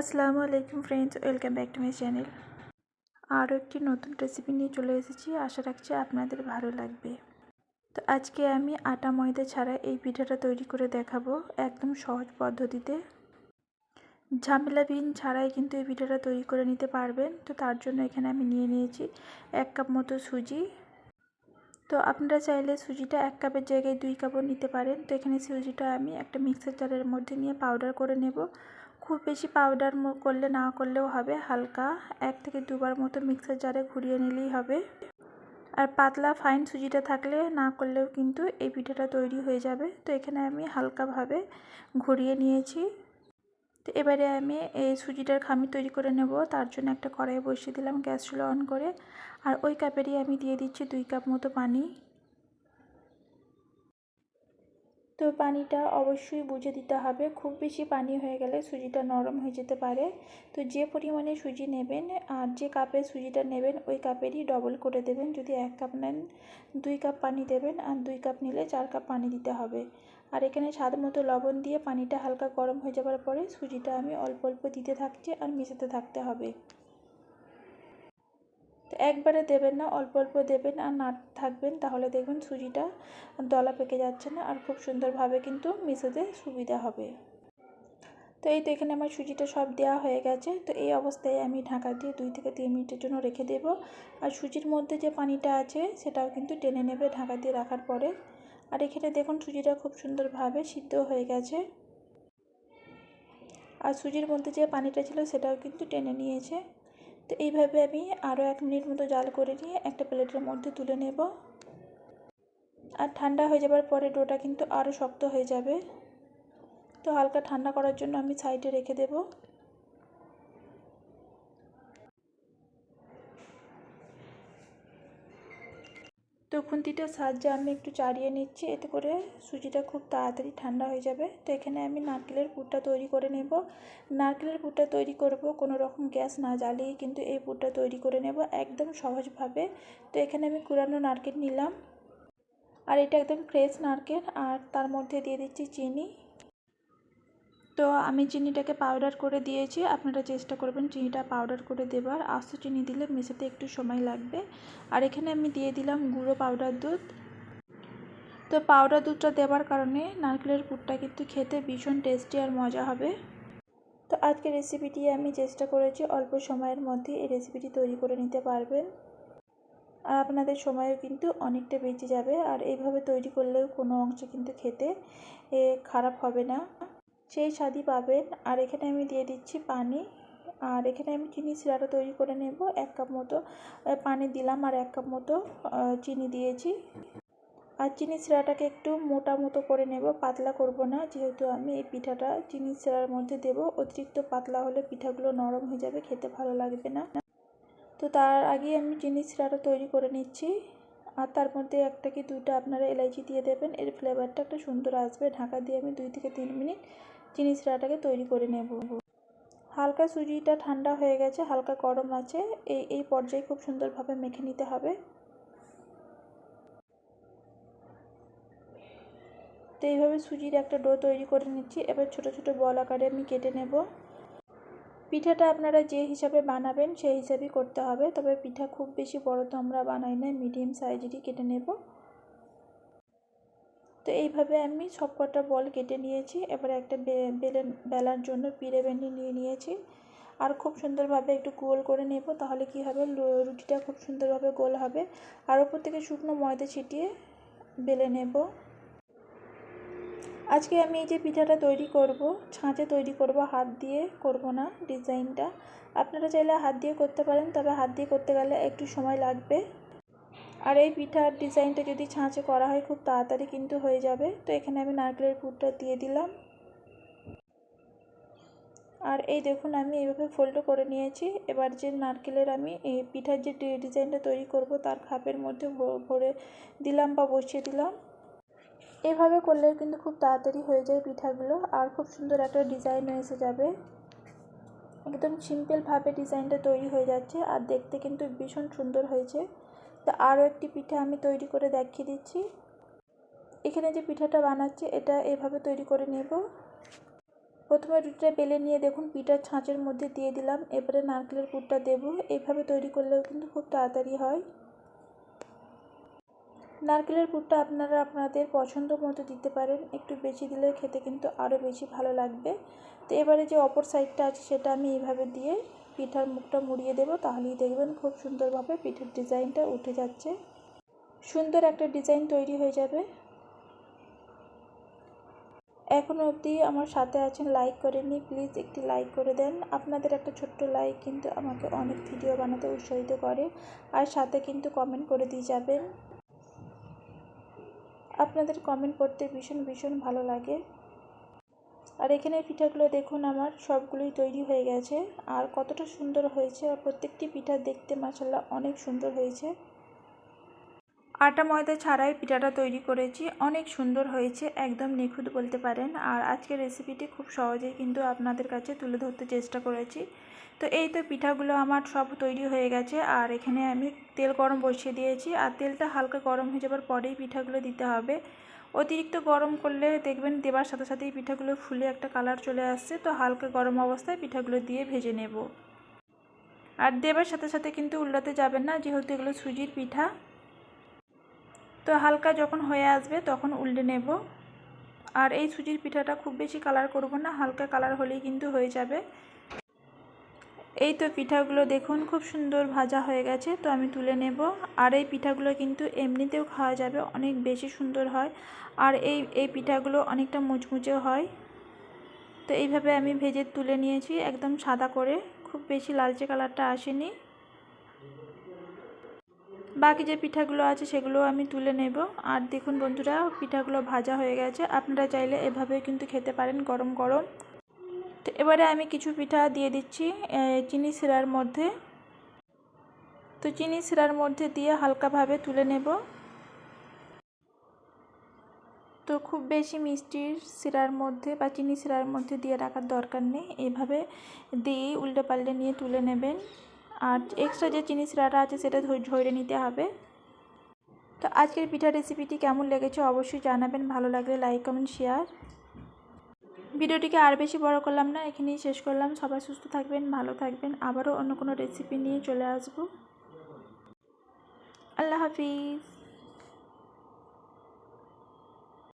আসসালামু আলাইকুম friends welcome back to my channel আরও একটি নতুন রেসিপি নিয়ে চলে এসেছি, আশা রাখছি আপনাদের ভালো লাগবে। তো আজকে আমি আটা ময়দা ছাড়া এই পিঠাটা তৈরি করে দেখাবো একদম সহজ পদ্ধতিতে। ঝামেলা ঝামেলাবিহীন ছাড়াই কিন্তু এই পিঠাটা তৈরি করে নিতে পারবেন। তো তার জন্য এখানে আমি নিয়ে নিয়েছি এক কাপ মতো সুজি। তো আপনারা চাইলে সুজিটা এক কাপের জায়গায় দুই কাপও নিতে পারেন। তো এখানে সুজিটা আমি একটা মিক্সার জারের মধ্যে নিয়ে পাউডার করে নেব। খুব বেশি পাউডার করলে না করলেও হবে, হালকা এক থেকে দুবার মতো মিক্সার জারে ঘুরিয়ে নিলেই হবে। আর পাতলা ফাইন সুজিটা থাকলে না করলেও কিন্তু এই পিঠাটা তৈরি হয়ে যাবে। তো এখানে আমি হালকাভাবে ঘুরিয়ে নিয়েছি। তো এবারে আমি এই সুজিটার খামি তৈরি করে নেব। তার জন্য একটা কড়াই বসিয়ে দিলাম, গ্যাস চুলা অন করে। আর ওই কাপেরই আমি দিয়ে দিচ্ছি দুই কাপ মতো পানি। তো পানিটা অবশ্যই বুঝে দিতে হবে। খুব বেশি পানি হয়ে গেলে সুজিটা নরম হয়ে যেতে পারে। তো যে পরিমাণে সুজি নেবেন আর যে কাপে সুজিটা নেবেন, ওই কাপেরই ডবল করে দেবেন। যদি এক কাপ নেন, দুই কাপ পানি দেবেন আর দুই কাপ নিলে চার কাপ পানি দিতে হবে। আর এখানে স্বাদ মতো লবণ দিয়ে পানিটা হালকা গরম হয়ে যাবার পরে সুজিটা আমি অল্প অল্প দিতে থাকছি আর মিশাতে থাকতে হবে। একবারে দেবেন না, অল্প অল্প দেবেন আর না থাকবেন, তাহলে দেখবেন সুজিটা দলা পেকে যাচ্ছে না আর খুব সুন্দরভাবে কিন্তু মিশাতে সুবিধা হবে। তো এই তো এখানে আমার সুজিটা সব দেওয়া হয়ে গেছে, তো এই অবস্থায় আমি ঢাকা দিয়ে দুই থেকে তিন মিনিটের জন্য রেখে দেব। আর সুজির মধ্যে যে পানিটা আছে সেটাও কিন্তু টেনে নেবে ঢাকা দিয়ে রাখার পরে। আর এখানে দেখুন সুজিটা খুব সুন্দরভাবে সিদ্ধ হয়ে গেছে। আর সুজির মধ্যে যে পানিটা ছিল সেটাও কিন্তু টেনে নিয়েছে। তো এইভাবে আমি আরও এক মিনিট মতো জাল করে নিয়ে একটা প্লেটের মধ্যে তুলে নেব। আর ঠান্ডা হয়ে যাবার পরে ডোটা কিন্তু আরও শক্ত হয়ে যাবে। তো হালকা ঠান্ডা করার জন্য আমি সাইডে রেখে দেবো। তো খুন্তিটার সাহায্যে আমি একটু চাড়িয়ে নিচ্ছি, এতে করে সুজিটা খুব তাড়াতাড়ি ঠান্ডা হয়ে যাবে। তো এখানে আমি নারকেলের পুরটা তৈরি করে নেব। নারকেলের পুরটা তৈরি করব, কোনো রকম গ্যাস না জ্বালিয়ে কিন্তু এই পুরটা তৈরি করে নেব একদম সহজভাবে। তো এখানে আমি কুরানো নারকেল নিলাম। আর এটা একদম ফ্রেশ নারকেল, আর তার মধ্যে দিয়ে দিচ্ছি চিনি। তো আমি চিনিটাকে পাউডার করে দিয়েছি। আপনারা চেষ্টা করবেন চিনিটা পাউডার করে দেবার। আস্ত চিনি দিলে মেশাতে একটু সময় লাগবে। আর এখানে আমি দিয়ে দিলাম গুঁড়ো পাউডার দুধ। তো পাউডার দুধটা দেওয়ার কারণে নারকেলের পুরটা কিন্তু খেতে ভীষণ টেস্টি আর মজা হবে। তো আজকে রেসিপিটি আমি চেষ্টা করেছি অল্প সময়ের মধ্যে এই রেসিপিটি তৈরি করে নিতে পারবেন। আর আপনাদের সময়ও কিন্তু অনেকটা বেঁচে যাবে। আর এইভাবে তৈরি করলেও কোনো অংশ কিন্তু খেতে খারাপ হবে না। সেই স্বাদই পাবেন। আর এখানে আমি দিয়ে দিচ্ছি পানি। আর এখানে আমি চিনি শিরাটা তৈরি করে নেব। এক কাপ মতো পানি দিলাম আর এক কাপ মতো চিনি দিয়েছি। আর চিনি শিরাটাকে একটু মোটা মতো করে নেব। পাতলা করব না। যেহেতু আমি এই পিঠাটা চিনি শিরার মধ্যে দেব, অতিরিক্ত পাতলা হলে পিঠাগুলো নরম হয়ে যাবে, খেতে ভালো লাগবে না। তো তার আগে আমি চিনি শিরাটা তৈরি করে নিচ্ছি। আর তার মধ্যে একটা কি দুইটা আপনারা এলাইচি দিয়ে দেবেন। এর ফ্লেভারটা একটা সুন্দর আসবে। ঢাকা দিয়ে আমি দুই থেকে তিন মিনিট চিনি শিরাটাকে তৈরি করে নেব। হালকা সুজিটা ঠান্ডা হয়ে গেছে, হালকা গরম আছে। এই এই পর্যায়ে খুব সুন্দরভাবে মেখে নিতে হবে। তো এইভাবে সুজির একটা ডো তৈরি করে নিচ্ছি। এবার ছোট ছোট বল আকারে আমি কেটে নেব। পিঠাটা আপনারা যে হিসাবে বানাবেন সেই হিসাবেই করতে হবে। তবে পিঠা খুব বেশি বড় তো আমরা বানাই না, মিডিয়াম সাইজেরই কেটে নেব। তো এইভাবে আমি সব কটা বল কেটে নিয়েছি। এবার একটা বেলেন বেলার জন্য পিড়ে বেনি নিয়ে নিয়েছি। আর খুব সুন্দরভাবে একটু গোল করে নেব, তাহলে কি হবে? রুটিটা খুব সুন্দরভাবে গোল হবে। আর ওপর থেকে শুকনো ময়দা ছিটিয়ে বেলে নেব। আজকে আমি এই যে পিঠাটা তৈরি করব, ছাঁচে তৈরি করব, হাত দিয়ে করব না ডিজাইনটা। আপনারা চাইলে হাত দিয়ে করতে পারেন, তবে হাত দিয়ে করতে গেলে একটু সময় লাগবে। আর এই পিঠার ডিজাইনটা যদি ছাঁচে করা হয় খুব তাড়াতাড়ি কিন্তু হয়ে যাবে। তো এখানে আমি নারকেলের পুরটা দিয়ে দিলাম। আর এই দেখুন, আমি এইভাবে ফোল্ড করে নিয়েছি। এবার যে নারকেলের আমি এই পিঠার যে ডিজাইনটা তৈরি করব, তার খাপের মধ্যে ভরে দিলাম বা বসিয়ে দিলাম। এভাবে করলে কিন্তু খুব তাড়াতাড়ি হয়ে যায় পিঠাগুলো, আর খুব সুন্দর একটা ডিজাইন এসে যাবে। একদম সিম্পলভাবে ডিজাইনটা তৈরি হয়ে যাচ্ছে, আর দেখতে কিন্তু ভীষণ সুন্দর হয়েছে। তো আরও একটি পিঠা আমি তৈরি করে দেখিয়ে দিচ্ছি। এখানে যে পিঠাটা বানাচ্ছি, এটা এভাবে তৈরি করে নেব। প্রথমে রুটিটা বেলে নিয়ে দেখুন, পিঠার ছাঁচের মধ্যে দিয়ে দিলাম। এবারে নারকেলের পুরটা দেবো। এইভাবে তৈরি করলেও কিন্তু খুব তাড়াতাড়ি হয়। নারকেলের পুরটা আপনারা আপনাদের পছন্দ মতো দিতে পারেন। একটু বেশি দিলে খেতে কিন্তু আরও বেশি ভালো লাগবে। তো এবারে যে অপর সাইডটা আছে, সেটা আমি এইভাবে দিয়ে পিঠার মুখটা মুড়িয়ে দেবো, তাহলেই দেখবেন খুব সুন্দরভাবে পিঠার ডিজাইনটা উঠে যাচ্ছে। সুন্দর একটা ডিজাইন তৈরি হয়ে যাবে। এখনও অবধি আমার সাথে আছেন, লাইক করেননি, প্লিজ একটি লাইক করে দেন। আপনাদের একটা ছোট্ট লাইক কিন্তু আমাকে অনেক ভিডিও বানাতে উৎসাহিত করে, আর সাথে কিন্তু কমেন্ট করে দিয়ে যাবেন। আপনাদের কমেন্ট পড়তে ভীষণ ভীষণ ভালো লাগে। আর এখানে পিঠাগুলো দেখুন আমার, সবগুলোই তৈরি হয়ে গেছে। আর কতটা সুন্দর হয়েছে, আর প্রত্যেকটি পিঠা দেখতে মাসাল্লাহ অনেক সুন্দর হয়েছে। আটা ময়দা ছাড়াই পিঠাটা তৈরি করেছি, অনেক সুন্দর হয়েছে, একদম নিখুঁত বলতে পারেন। আর আজকের রেসিপিটি খুব সহজেই কিন্তু আপনাদের কাছে তুলে ধরতে চেষ্টা করেছি। তো এই তো পিঠাগুলো আমার সব তৈরি হয়ে গেছে, আর এখানে আমি তেল গরম বসিয়ে দিয়েছি। আর তেলটা হালকা গরম হয়ে যাবার পরেই পিঠাগুলো দিতে হবে। অতিরিক্ত গরম করলে দেখবেন দেবার সাথে সাথেই পিঠাগুলো ফুলে একটা কালার চলে আসছে, তো হালকা গরম অবস্থায় পিঠাগুলো দিয়ে ভেজে নেব। আর দেবার সাথে সাথে কিন্তু উল্টাতে যাবেন না, যেহেতু এগুলো সুজির পিঠা। তো হালকা যখন হয়ে আসবে তখন উল্টে নেব। আর এই সুজির পিঠাটা খুব বেশি কালার করব না, হালকা কালার হলেই কিন্তু হয়ে যাবে। এই তো পিঠাগুলো দেখুন, খুব সুন্দর ভাজা হয়ে গেছে, তো আমি তুলে নেব। আর এই পিঠাগুলো কিন্তু এমনিতেও খাওয়া যাবে, অনেক বেশি সুন্দর হয়। আর এই এই পিঠাগুলো অনেকটা মুচমুচেও হয়। তো এইভাবে আমি ভেজে তুলে নিয়েছি একদম সাদা করে, খুব বেশি লালচে কালারটা আসেনি। বাকি যে পিঠাগুলো আছে সেগুলো আমি তুলে নেব। আর দেখুন বন্ধুরা, পিঠাগুলো ভাজা হয়ে গেছে, আপনারা চাইলে এভাবে কিন্তু খেতে পারেন, গরম গরম। তো এবারে আমি কিছু পিঠা দিয়ে দিচ্ছি চিনি শিরার মধ্যে। তো চিনি শিরার মধ্যে দিয়ে হালকাভাবে তুলে নেব। তো খুব বেশি মিষ্টির শিরার মধ্যে বা চিনি শিরার মধ্যে দিয়ে রাখার দরকার নেই। এইভাবে দিয়েই উল্টে পাল্টে নিয়ে তুলে নেবেন। আর এক্সট্রা যে চিনি শিরাটা আছে সেটা ঝরে নিতে হবে। তো আজকের পিঠা রেসিপিটি কেমন লেগেছে অবশ্যই জানাবেন। ভালো লাগলে লাইক কমেন্ট শেয়ার ভিডিওটিকে আর বেশি বড় করলাম না, এখানেই শেষ করলাম। সবাই সুস্থ থাকবেন, ভালো থাকবেন। আবারও অন্য কোনো রেসিপি নিয়ে চলে আসব। আল্লাহ হাফিজ।